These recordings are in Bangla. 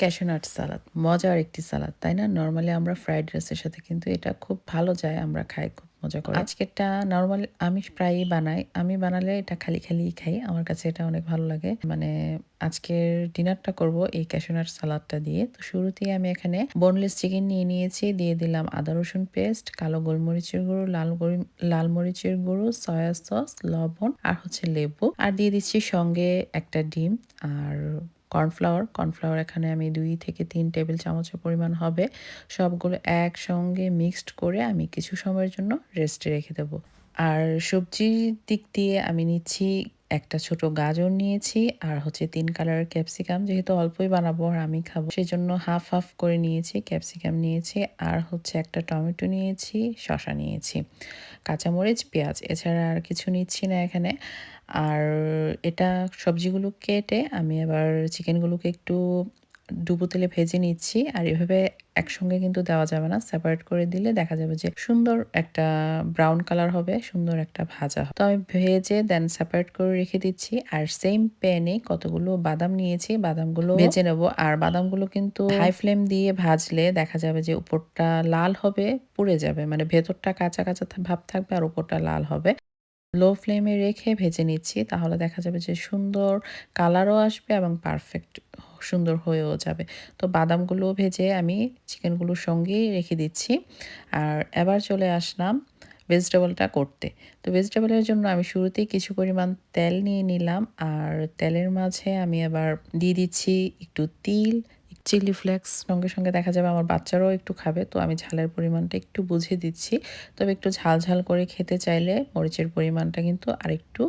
ক্যাশনাট সালাদ মজার একটি সালাদ তাই না? নর্মালি আমরা ফ্রাইড রাইসের সাথে কিন্তু এটা খুব ভালো যায়, আমরা খাই, খুব মজা করে। আজকেরটা নর্মাল আমি প্রায়ই বানাই, আমি বানালে এটা খালি খালি খাই, আমার কাছে এটা অনেক ভালো লাগে। মানে আজকের ডিনারটা করব এই ক্যাশনাট সালাদটা দিয়ে। তো শুরুতেই আমি এখানে বোনলেস চিকেন নিয়ে নিয়েছি, দিয়ে দিলাম আদা রসুন পেস্ট কালো গোলমরিচের গুঁড়ো, লাল লাল মরিচের গুঁড়ো সয়া সস লবণ আর হচ্ছে লেবু। আর দিয়ে দিচ্ছি সঙ্গে একটা ডিম আর কর্নফ্লাওয়ার। কর্নফ্লাওয়ার এখানে আমি দুই থেকে তিন টেবিল চামচের পরিমাণ হবে। সবগুলো একসঙ্গে মিক্সড করে আমি কিছু সময়ের জন্য রেস্টে রেখে দেবো। আর সবজির দিক দিয়ে আমি নিচ্ছি একটা ছোট গাজর নিয়েছি আর হচ্ছে তিন কালারের ক্যাপসিকাম। যেহেতু অল্পই বানাবো আর আমি খাব সেই জন্য হাফ হাফ করে নিয়েছি, ক্যাপসিকাম নিয়েছি আর হচ্ছে একটা টমেটো নিয়েছি শশা নিয়েছি, কাঁচামরিচ, পেঁয়াজ। এছাড়া আর কিছু নিচ্ছি না এখানে। আর এটা সবজিগুলো কেটে আমি আবার চিকেনগুলোকে একটু ডুবো তেলে ভেজে নিচ্ছি আর এভাবে একসঙ্গে কিন্তু দেওয়া যাবে না। সেপারেট করে দিলে দেখা যাবে যে সুন্দর একটা ব্রাউন কালার হবে, সুন্দর একটা ভাজা তো আমি ভেজে দেন সেপারেট করে রেখে দিচ্ছি আর সেম প্যানে কতগুলো বাদাম নিয়েছি, বাদামগুলো ভেজে নেব। আর বাদামগুলো কিন্তু হাই ফ্লেম দিয়ে ভাজলে দেখা যাবে যে উপরটা লাল হবে, পুড়ে যাবে। মানে ভেতরটা কাঁচা কাঁচা ভাব থাকবে আর উপরটা লাল হবে। লো ফ্লেমে রেখে ভেজে নিচ্ছি, তাহলে দেখা যাবে যে সুন্দর কালারও আসবে এবং পারফেক্ট সুন্দর হয়েও যাবে। তো বাদামগুলো ভেজে আমি চিকেনগুলোর সঙ্গেই রেখে দিচ্ছি। আর এবার চলে আসলাম ভেজিটেবলটা করতে। তো ভেজিটেবলের জন্য আমি শুরুতেই কিছু পরিমাণ তেল নিয়ে নিলাম। আর তেলের মাঝে আমি আবার দিয়ে দিচ্ছি একটু তিল চিলি ফ্লেক্স সঙ্গে সঙ্গে দেখা যাবে আমার বাচ্চারাও একটু খাবে, তো আমি ঝালের পরিমাণটা একটু বুঝে দিচ্ছি। তবে একটু ঝাল ঝাল করে খেতে চাইলে মরিচের পরিমাণটা কিন্তু আরেকটু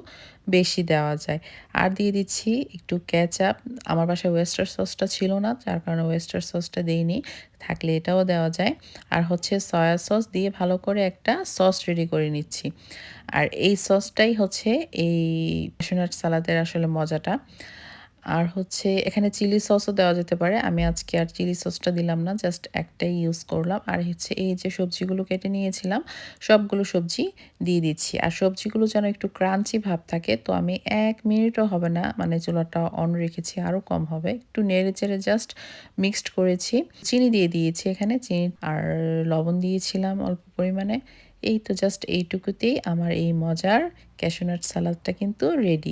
বেশি দেওয়া যায়। আর দিয়ে দিচ্ছি একটু ক্যাচআপ আমার বাসায় ওয়েস্টার সসটা ছিল না, যার কারণে ওয়েস্টার সসটা দিইনি, থাকলে এটাও দেওয়া যায়। আর হচ্ছে সয়া সস দিয়ে ভালো করে একটা সস রেডি করে নিচ্ছি। আর এই সসটাই হচ্ছে এই পেশনাট সালাদের আসলে মজাটা। আর হচ্ছে এখানে চিলি সসও দেওয়া যেতে পারে। আমি আজকে আর চিলি সসটা দিলাম না, জাস্ট একটাই ইউজ করলাম। আর হচ্ছে এই যে সবজিগুলো কেটে নিয়েছিলাম, সবগুলো সবজি দিয়ে দিচ্ছি। আর সবজিগুলো যেন একটু ক্রাঞ্চি ভাব থাকে, তো আমি এক মিনিটও হবে না মানে চুলাটা অন রেখেছি আরও কম হবে। একটু নেড়ে চেড়ে জাস্ট মিক্সড করেছি। চিনি দিয়ে দিয়েছি এখানে, চিনি আর লবণ দিয়েছিলাম অল্প পরিমাণে। এই তো জাস্ট এইটুকুতেই আমার এই মজার ক্যাশনাট সালাদটা কিন্তু রেডি